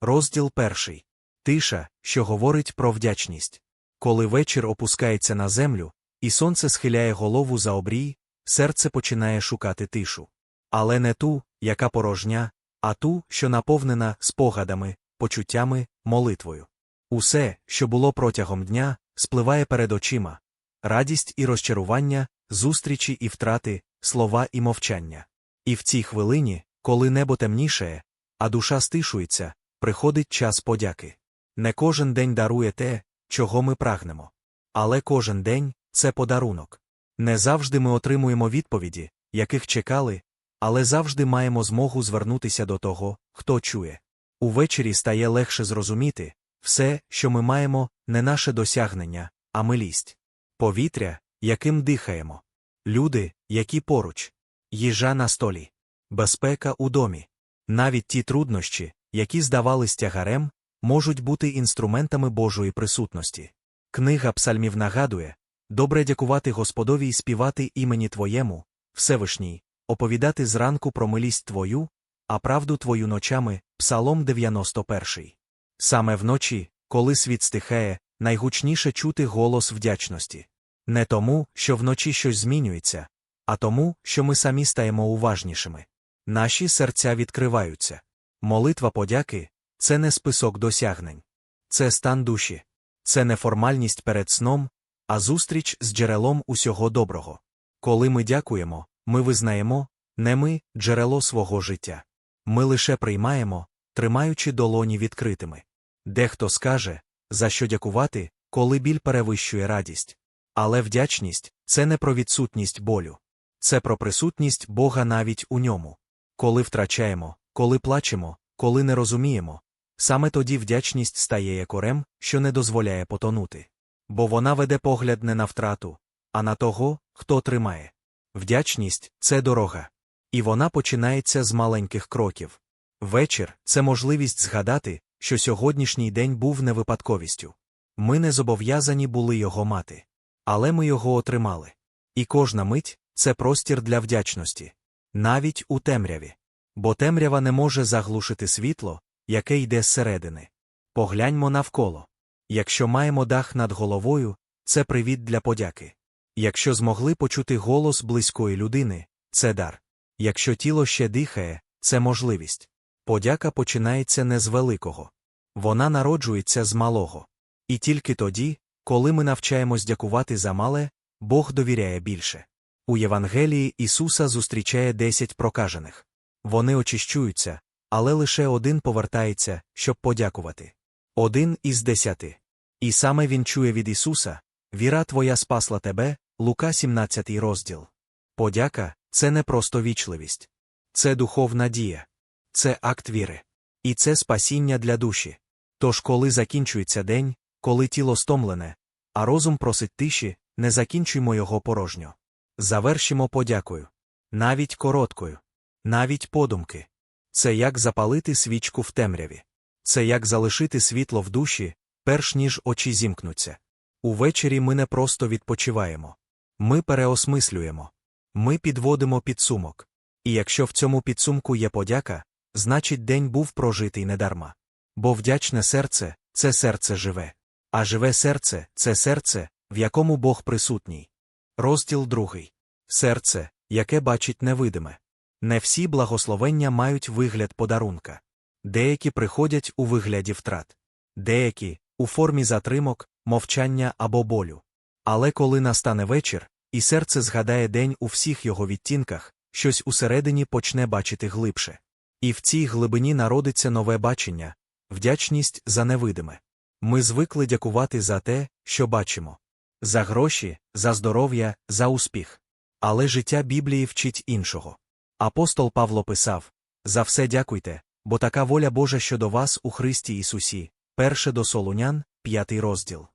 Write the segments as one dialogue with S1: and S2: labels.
S1: Розділ перший. Тиша, що говорить про вдячність. Коли вечір опускається на землю, і сонце схиляє голову за обрій, серце починає шукати тишу. Але не ту, яка порожня, а ту, що наповнена спогадами, почуттями, молитвою. Усе, що було протягом дня, спливає перед очима радість і розчарування, зустрічі і втрати, слова і мовчання. І в цій хвилині, коли небо темнішає, а душа стишується, приходить час подяки. Не кожен день дарує те, чого ми прагнемо. Але кожен день це подарунок. Не завжди ми отримуємо відповіді, яких чекали, але завжди маємо змогу звернутися до того, хто чує. Увечері стає легше зрозуміти все, що ми маємо, не наше досягнення, а милість. Повітря, яким дихаємо. Люди, які поруч, їжа на столі, безпека у домі. Навіть ті труднощі, які здавались тягарем, можуть бути інструментами Божої присутності. Книга псальмів нагадує добре дякувати Господові і співати імені Твоєму, Всевишній, оповідати зранку про милість Твою, а правду Твою ночами, Псалом 91. Саме вночі, коли світ стихає, найгучніше чути голос вдячності. Не тому, що вночі щось змінюється, а тому, що ми самі стаємо уважнішими. Наші серця відкриваються. Молитва подяки це не список досягнень, це стан душі, це не формальність перед сном, а зустріч з джерелом усього доброго. Коли ми дякуємо, ми визнаємо, не ми джерело свого життя. Ми лише приймаємо, тримаючи долоні відкритими. Дехто скаже, за що дякувати, коли біль перевищує радість. Але вдячність це не про відсутність болю, це про присутність Бога навіть у ньому. Коли втрачаємо, коли плачемо, коли не розуміємо, саме тоді вдячність стає якорем, що не дозволяє потонути. Бо вона веде погляд не на втрату, а на того, хто тримає. Вдячність це дорога. І вона починається з маленьких кроків. Вечір це можливість згадати, що сьогоднішній день був не випадковістю. Ми не зобов'язані були його мати. Але ми його отримали. І кожна мить це простір для вдячності. Навіть у темряві. Бо темрява не може заглушити світло, яке йде зсередини. Погляньмо навколо. Якщо маємо дах над головою, це привіт для подяки. Якщо змогли почути голос близької людини, це дар. Якщо тіло ще дихає, це можливість. Подяка починається не з великого. Вона народжується з малого. І тільки тоді, коли ми навчаємось дякувати за мале, Бог довіряє більше. У Євангелії Ісуса зустрічає десять прокажених. Вони очищуються, але лише один повертається, щоб подякувати. Один із десяти. І саме він чує від Ісуса Віра Твоя спасла тебе, Лука 17 розділ. Подяка це не просто вічливість, це духовна дія, це акт віри. І це спасіння для душі. Тож, коли закінчується день, коли тіло стомлене, а розум просить тиші, не закінчуймо його порожньо. Завершимо подякою. Навіть короткою. Навіть подумки. Це як запалити свічку в темряві. Це як залишити світло в душі, перш ніж очі зімкнуться. Увечері ми не просто відпочиваємо. Ми переосмислюємо. Ми підводимо підсумок. І якщо в цьому підсумку є подяка, значить день був прожитий недарма. Бо вдячне серце це серце живе. А живе серце це серце, в якому Бог присутній. Розділ другий. Серце, яке бачить невидиме. Не всі благословення мають вигляд подарунка. Деякі приходять у вигляді втрат, деякі у формі затримок, мовчання або болю. Але коли настане вечір, і серце згадає день у всіх його відтінках, щось усередині почне бачити глибше. І в цій глибині народиться нове бачення, вдячність за невидиме. Ми звикли дякувати за те, що бачимо за гроші, за здоров'я, за успіх. Але життя Біблії вчить іншого. Апостол Павло писав За все дякуйте, бо така воля Божа щодо вас у Христі Ісусі, перше до Солунян, п'ятий розділ.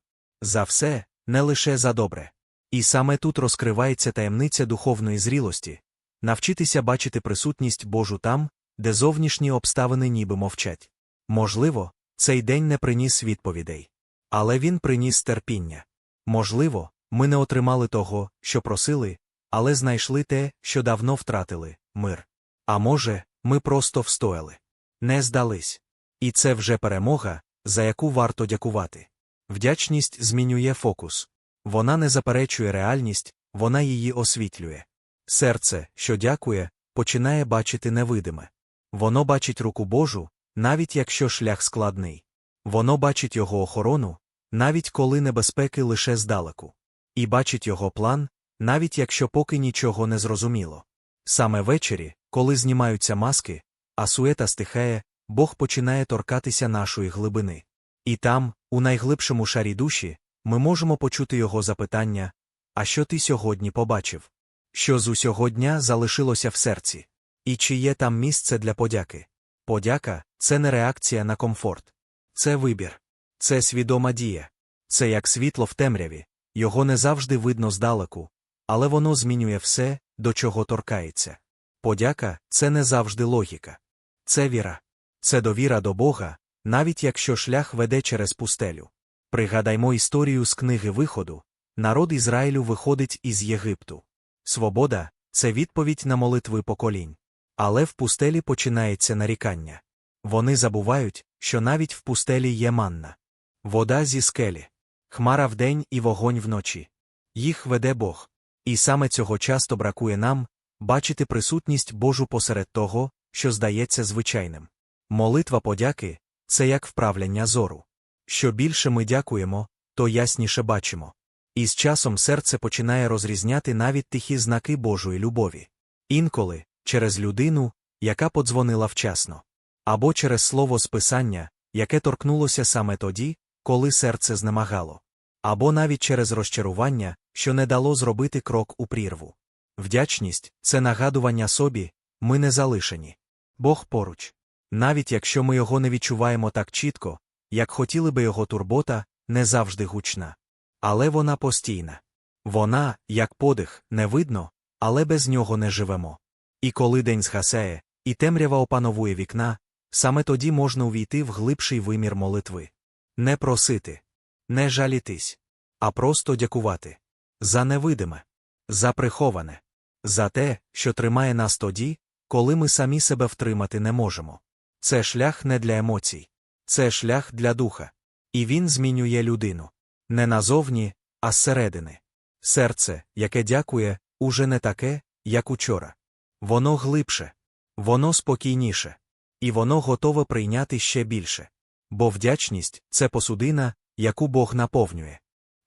S1: За все, не лише за добре. І саме тут розкривається таємниця духовної зрілості навчитися бачити присутність Божу там, де зовнішні обставини ніби мовчать. Можливо, цей день не приніс відповідей. Але він приніс терпіння. Можливо, ми не отримали того, що просили, але знайшли те, що давно втратили мир. А може, ми просто встояли. Не здались. І це вже перемога, за яку варто дякувати. Вдячність змінює фокус. Вона не заперечує реальність, вона її освітлює. Серце, що дякує, починає бачити невидиме. Воно бачить руку Божу, навіть якщо шлях складний. Воно бачить його охорону, навіть коли небезпеки лише здалеку. І бачить його план, навіть якщо поки нічого не зрозуміло. Саме ввечері, коли знімаються маски, а суета стихає, Бог починає торкатися нашої глибини. І там, у найглибшому шарі душі, ми можемо почути його запитання А що ти сьогодні побачив? Що з усього дня залишилося в серці? І чи є там місце для подяки? Подяка це не реакція на комфорт. Це вибір. Це свідома дія. Це як світло в темряві, його не завжди видно здалеку, але воно змінює все, до чого торкається. Подяка це не завжди логіка. Це віра. Це довіра до Бога, навіть якщо шлях веде через пустелю. Пригадаймо історію з книги Виходу народ Ізраїлю виходить із Єгипту. Свобода це відповідь на молитви поколінь. Але в пустелі починається нарікання. Вони забувають, що навіть в пустелі є манна. Вода зі скелі, хмара вдень і вогонь вночі. Їх веде Бог. І саме цього часто бракує нам бачити присутність Божу посеред того, що здається звичайним. Молитва подяки це як вправляння зору. Що більше ми дякуємо, то ясніше бачимо. І з часом серце починає розрізняти навіть тихі знаки Божої любові. Інколи, через людину, яка подзвонила вчасно, або через слово з писання, яке торкнулося саме тоді, коли серце знемагало, або навіть через розчарування, що не дало зробити крок у прірву. Вдячність це нагадування собі, ми не залишені. Бог поруч. Навіть якщо ми його не відчуваємо так чітко, як хотіли би його турбота, не завжди гучна. Але вона постійна. Вона, як подих, не видно, але без нього не живемо. І коли день згасає, і темрява опановує вікна, саме тоді можна увійти в глибший вимір молитви. Не просити, не жалітись, а просто дякувати. За невидиме, за приховане, за те, що тримає нас тоді, коли ми самі себе втримати не можемо. Це шлях не для емоцій, це шлях для духа. І він змінює людину. Не назовні, а зсередини. Серце, яке дякує, уже не таке, як учора. Воно глибше, воно спокійніше, і воно готове прийняти ще більше. Бо вдячність це посудина, яку Бог наповнює.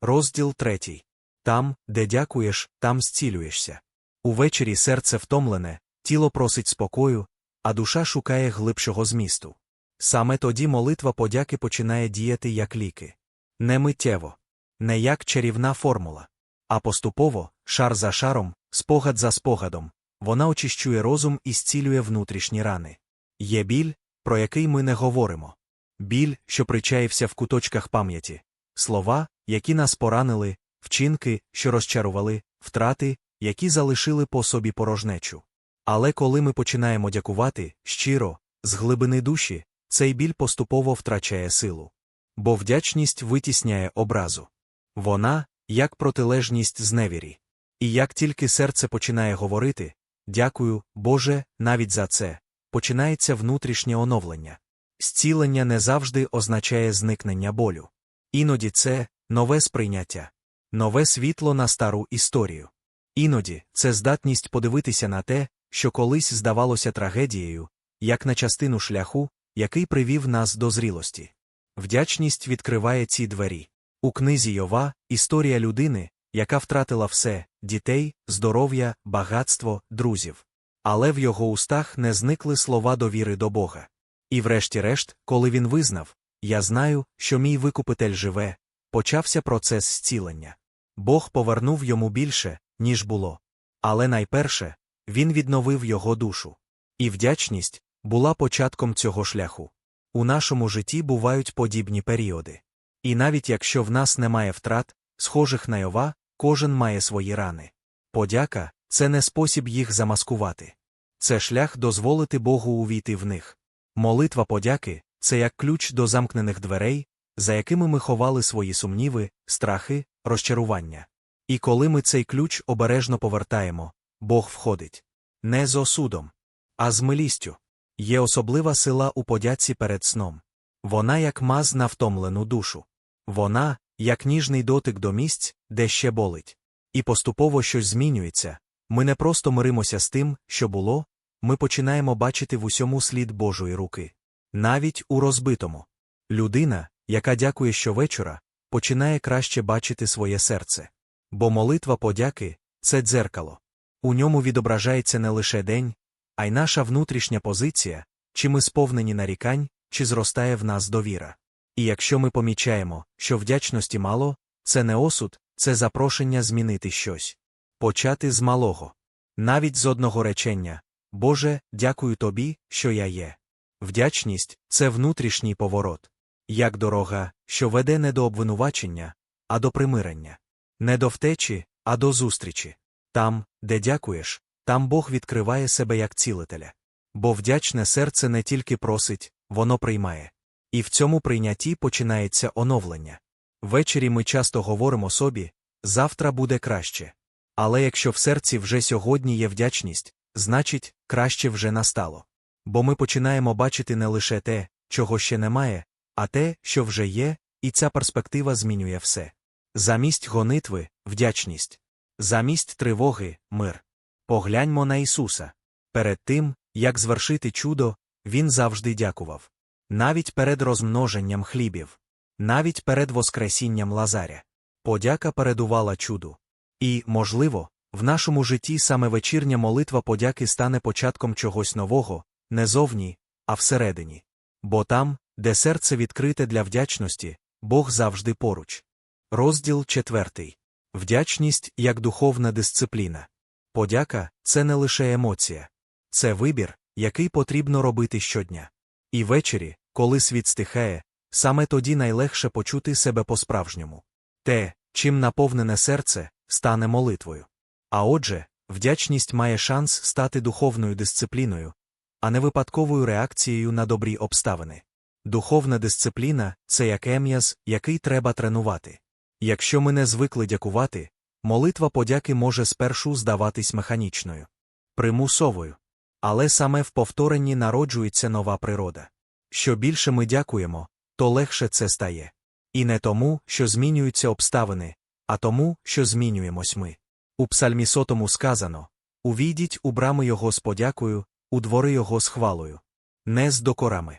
S1: Розділ третій. Там, де дякуєш, там зцілюєшся. Увечері серце втомлене, тіло просить спокою, а душа шукає глибшого змісту. Саме тоді молитва подяки починає діяти як ліки. Не миттєво, не як чарівна формула, а поступово, шар за шаром, спогад за спогадом, вона очищує розум і зцілює внутрішні рани. Є біль, про який ми не говоримо. Біль, що причаївся в куточках пам'яті, слова, які нас поранили, вчинки, що розчарували, втрати, які залишили по собі порожнечу. Але коли ми починаємо дякувати щиро, з глибини душі, цей біль поступово втрачає силу. Бо вдячність витісняє образу. Вона, як протилежність зневірі. І як тільки серце починає говорити Дякую, Боже, навіть за це, починається внутрішнє оновлення. Зцілення не завжди означає зникнення болю. Іноді це нове сприйняття, нове світло на стару історію. Іноді це здатність подивитися на те, що колись здавалося трагедією, як на частину шляху, який привів нас до зрілості. Вдячність відкриває ці двері. У книзі Йова історія людини, яка втратила все дітей, здоров'я, багатство, друзів. Але в його устах не зникли слова довіри до Бога. І врешті-решт, коли він визнав Я знаю, що мій викупитель живе, почався процес зцілення. Бог повернув йому більше, ніж було. Але найперше, він відновив його душу. І вдячність була початком цього шляху. У нашому житті бувають подібні періоди. І навіть якщо в нас немає втрат, схожих на Йова, кожен має свої рани. Подяка це не спосіб їх замаскувати. Це шлях дозволити Богу увійти в них. Молитва подяки це як ключ до замкнених дверей, за якими ми ховали свої сумніви, страхи, розчарування. І коли ми цей ключ обережно повертаємо, Бог входить. Не з осудом, а з милістю. Є особлива сила у подяці перед сном. Вона як маз на втомлену душу. Вона, як ніжний дотик до місць, де ще болить. І поступово щось змінюється. Ми не просто миримося з тим, що було, ми починаємо бачити в усьому слід Божої руки. Навіть у розбитому. Людина, яка дякує щовечора, починає краще бачити своє серце. Бо молитва подяки це дзеркало. У ньому відображається не лише день, а й наша внутрішня позиція, чи ми сповнені нарікань, чи зростає в нас довіра. І якщо ми помічаємо, що вдячності мало, це не осуд, це запрошення змінити щось. Почати з малого. Навіть з одного речення Боже, дякую тобі, що я є. Вдячність це внутрішній поворот, як дорога, що веде не до обвинувачення, а до примирення, не до втечі, а до зустрічі. Там, де дякуєш, там Бог відкриває себе як цілителя. Бо вдячне серце не тільки просить, воно приймає. І в цьому прийнятті починається оновлення. Ввечері ми часто говоримо собі завтра буде краще. Але якщо в серці вже сьогодні є вдячність, значить, краще вже настало. Бо ми починаємо бачити не лише те, чого ще немає, а те, що вже є, і ця перспектива змінює все. Замість гонитви вдячність. Замість тривоги мир. Погляньмо на Ісуса. Перед тим, як звершити чудо, Він завжди дякував. Навіть перед розмноженням хлібів, навіть перед Воскресінням Лазаря. Подяка передувала чуду. І, можливо, в нашому житті саме вечірня молитва подяки стане початком чогось нового, не зовні, а всередині. Бо там, де серце відкрите для вдячності, Бог завжди поруч. Розділ четвертий. Вдячність як духовна дисципліна. Подяка це не лише емоція, це вибір, який потрібно робити щодня. І ввечері, коли світ стихає, саме тоді найлегше почути себе по-справжньому. Те, чим наповнене серце, стане молитвою. А отже, вдячність має шанс стати духовною дисципліною, а не випадковою реакцією на добрі обставини. Духовна дисципліна це як ем'яз, який треба тренувати. Якщо ми не звикли дякувати, молитва подяки може спершу здаватись механічною, примусовою. Але саме в повторенні народжується нова природа. Що більше ми дякуємо, то легше це стає. І не тому, що змінюються обставини, а тому, що змінюємось ми. У псальмі сотому сказано Увійдіть у брами його з подякою, у двори його з хвалою. Не з докорами,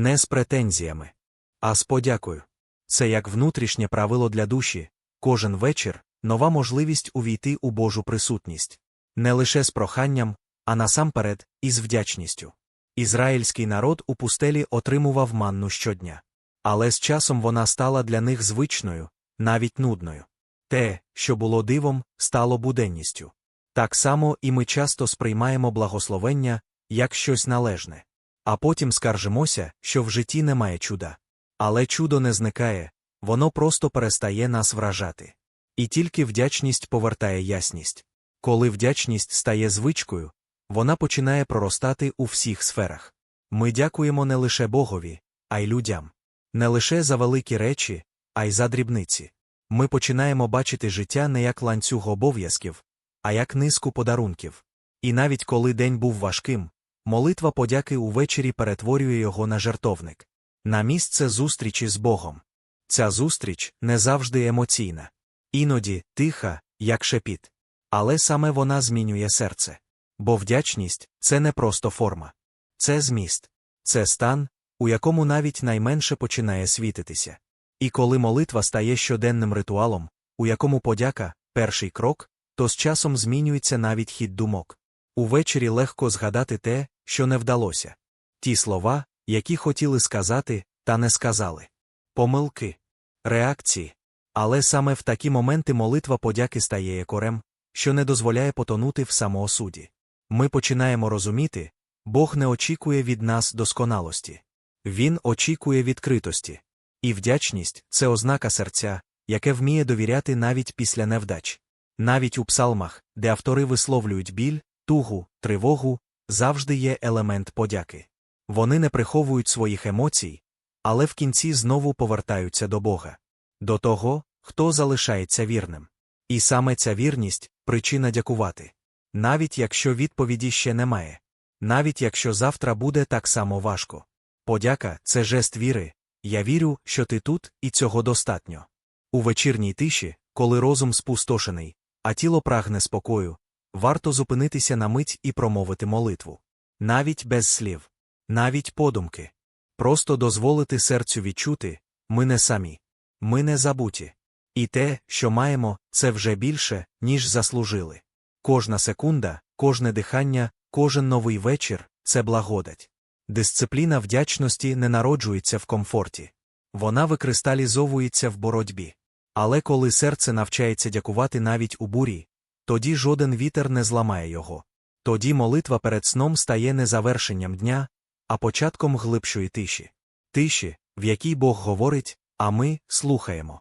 S1: не з претензіями, а з подякою. Це як внутрішнє правило для душі, кожен вечір нова можливість увійти у Божу присутність. Не лише з проханням, а насамперед, із вдячністю. Ізраїльський народ у пустелі отримував манну щодня. Але з часом вона стала для них звичною, навіть нудною. Те, що було дивом, стало буденністю. Так само і ми часто сприймаємо благословення як щось належне. А потім скаржимося, що в житті немає чуда. Але чудо не зникає, воно просто перестає нас вражати. І тільки вдячність повертає ясність. Коли вдячність стає звичкою, вона починає проростати у всіх сферах. Ми дякуємо не лише Богові, а й людям. Не лише за великі речі, а й за дрібниці. Ми починаємо бачити життя не як ланцюг обов'язків, а як низку подарунків. І навіть коли день був важким, молитва подяки увечері перетворює його на жертовник, на місце зустрічі з Богом. Ця зустріч не завжди емоційна, іноді тиха, як шепіт. Але саме вона змінює серце. Бо вдячність це не просто форма, це зміст, це стан, у якому навіть найменше починає світитися. І коли молитва стає щоденним ритуалом, у якому подяка перший крок, то з часом змінюється навіть хід думок. Увечері легко згадати те, що не вдалося. Ті слова, які хотіли сказати, та не сказали. Помилки, реакції. Але саме в такі моменти молитва подяки стає якорем, що не дозволяє потонути в самоосуді. Ми починаємо розуміти, Бог не очікує від нас досконалості. Він очікує відкритості. І вдячність це ознака серця, яке вміє довіряти навіть після невдач. Навіть у псалмах, де автори висловлюють біль, тугу, тривогу, завжди є елемент подяки. Вони не приховують своїх емоцій, але в кінці знову повертаються до Бога, до того, хто залишається вірним. І саме ця вірність причина дякувати. Навіть якщо відповіді ще немає, навіть якщо завтра буде так само важко. Подяка це жест віри, Я вірю, що ти тут, і цього достатньо. У вечірній тиші, коли розум спустошений, а тіло прагне спокою, варто зупинитися на мить і промовити молитву. Навіть без слів, навіть подумки. Просто дозволити серцю відчути ми не самі, ми не забуті. І те, що маємо, це вже більше, ніж заслужили. Кожна секунда, кожне дихання, кожен новий вечір це благодать. Дисципліна вдячності не народжується в комфорті. Вона викристалізовується в боротьбі. Але коли серце навчається дякувати навіть у бурі, тоді жоден вітер не зламає його. Тоді молитва перед сном стає не завершенням дня, а початком глибшої тиші. Тиші, в якій Бог говорить, а ми слухаємо.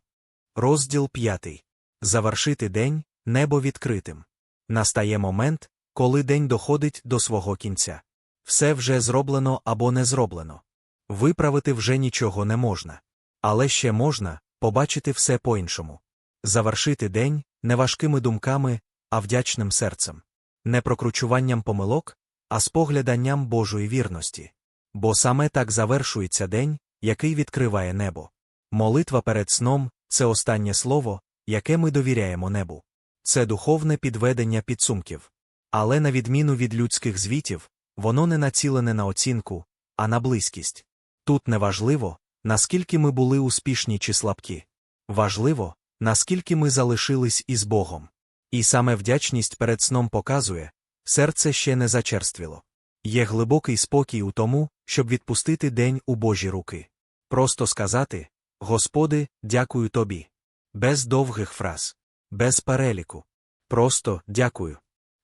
S1: Розділ п'ятий. Завершити день небо відкритим. Настає момент, коли день доходить до свого кінця. Все вже зроблено або не зроблено. Виправити вже нічого не можна. Але ще можна побачити все по-іншому. Завершити день не важкими думками, а вдячним серцем, не прокручуванням помилок, а спогляданням Божої вірності. Бо саме так завершується день, який відкриває небо. Молитва перед сном це останнє слово, яке ми довіряємо небу. Це духовне підведення підсумків. Але, на відміну від людських звітів, воно не націлене на оцінку, а на близькість. Тут неважливо, наскільки ми були успішні чи слабкі. Важливо, наскільки ми залишились із Богом. І саме вдячність перед сном показує, серце ще не зачерствіло. Є глибокий спокій у тому, щоб відпустити день у Божі руки. Просто сказати Господи, дякую тобі. Без довгих фраз, без переліку. Просто дякую.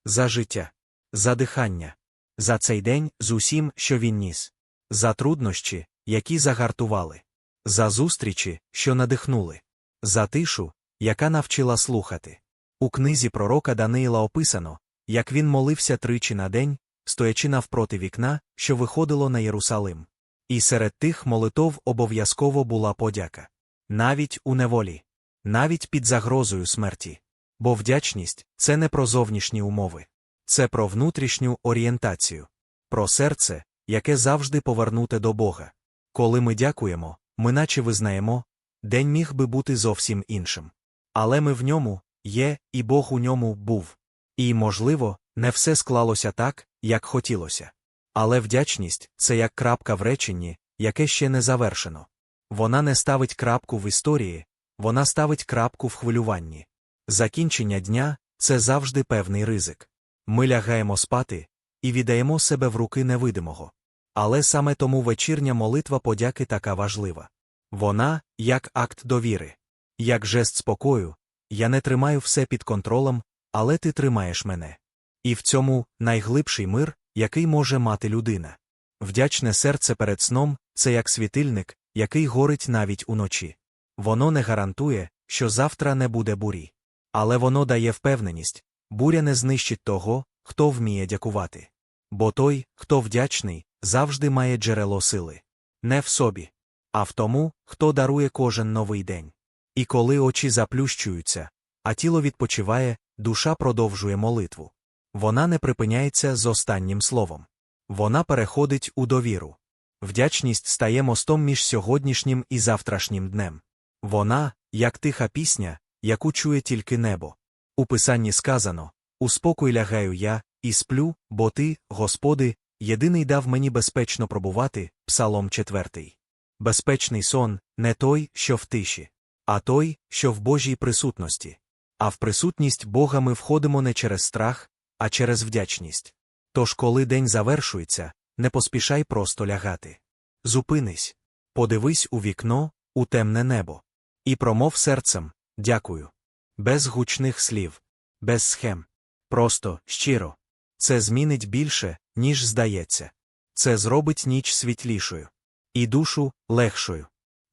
S1: За життя, за дихання, за цей день з усім, що він ніс, за труднощі, які загартували, за зустрічі, що надихнули, за тишу, яка навчила слухати. У книзі пророка Даниїла описано, як він молився тричі на день, стоячи навпроти вікна, що виходило на Єрусалим. І серед тих молитов обов'язково була подяка. Навіть у неволі, навіть під загрозою смерті. Бо вдячність це не про зовнішні умови, це про внутрішню орієнтацію, про серце, яке завжди повернуте до Бога. Коли ми дякуємо, ми наче визнаємо, день міг би бути зовсім іншим. Але ми в ньому є, і Бог у ньому був. І, можливо, не все склалося так, як хотілося. Але вдячність це як крапка в реченні, яке ще не завершено. Вона не ставить крапку в історії, вона ставить крапку в хвилюванні. Закінчення дня це завжди певний ризик. Ми лягаємо спати і віддаємо себе в руки невидимого. Але саме тому вечірня молитва подяки така важлива. Вона, як акт довіри, як жест спокою, я не тримаю все під контролем, але ти тримаєш мене. І в цьому найглибший мир, який може мати людина. Вдячне серце перед сном це як світильник, який горить навіть уночі. Воно не гарантує, що завтра не буде бурі. Але воно дає впевненість буря не знищить того, хто вміє дякувати. Бо той, хто вдячний, завжди має джерело сили. Не в собі, а в тому, хто дарує кожен новий день. І коли очі заплющуються, а тіло відпочиває, душа продовжує молитву. Вона не припиняється з останнім словом. Вона переходить у довіру. Вдячність стає мостом між сьогоднішнім і завтрашнім днем. Вона, як тиха пісня, яку чує тільки небо. У писанні сказано У спокій лягаю я, і сплю, бо ти, Господи, єдиний дав мені безпечно пробувати, Псалом 4. Безпечний сон не той, що в тиші, а той, що в Божій присутності. А в присутність Бога ми входимо не через страх, а через вдячність. Тож, коли день завершується, не поспішай просто лягати. Зупинись, подивись у вікно, у темне небо. І промов серцем дякую. Без гучних слів, без схем. Просто, щиро. Це змінить більше, ніж здається. Це зробить ніч світлішою. І душу легшою.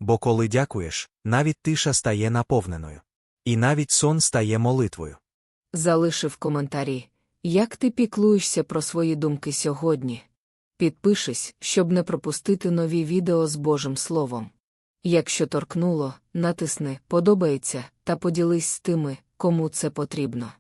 S1: Бо коли дякуєш, навіть тиша стає наповненою. І навіть сон стає молитвою.
S2: Залишив коментарі, як ти піклуєшся про свої думки сьогодні. Підпишись, щоб не пропустити нові відео з Божим Словом. Якщо торкнуло, натисни Подобається та поділись з тими, кому це потрібно.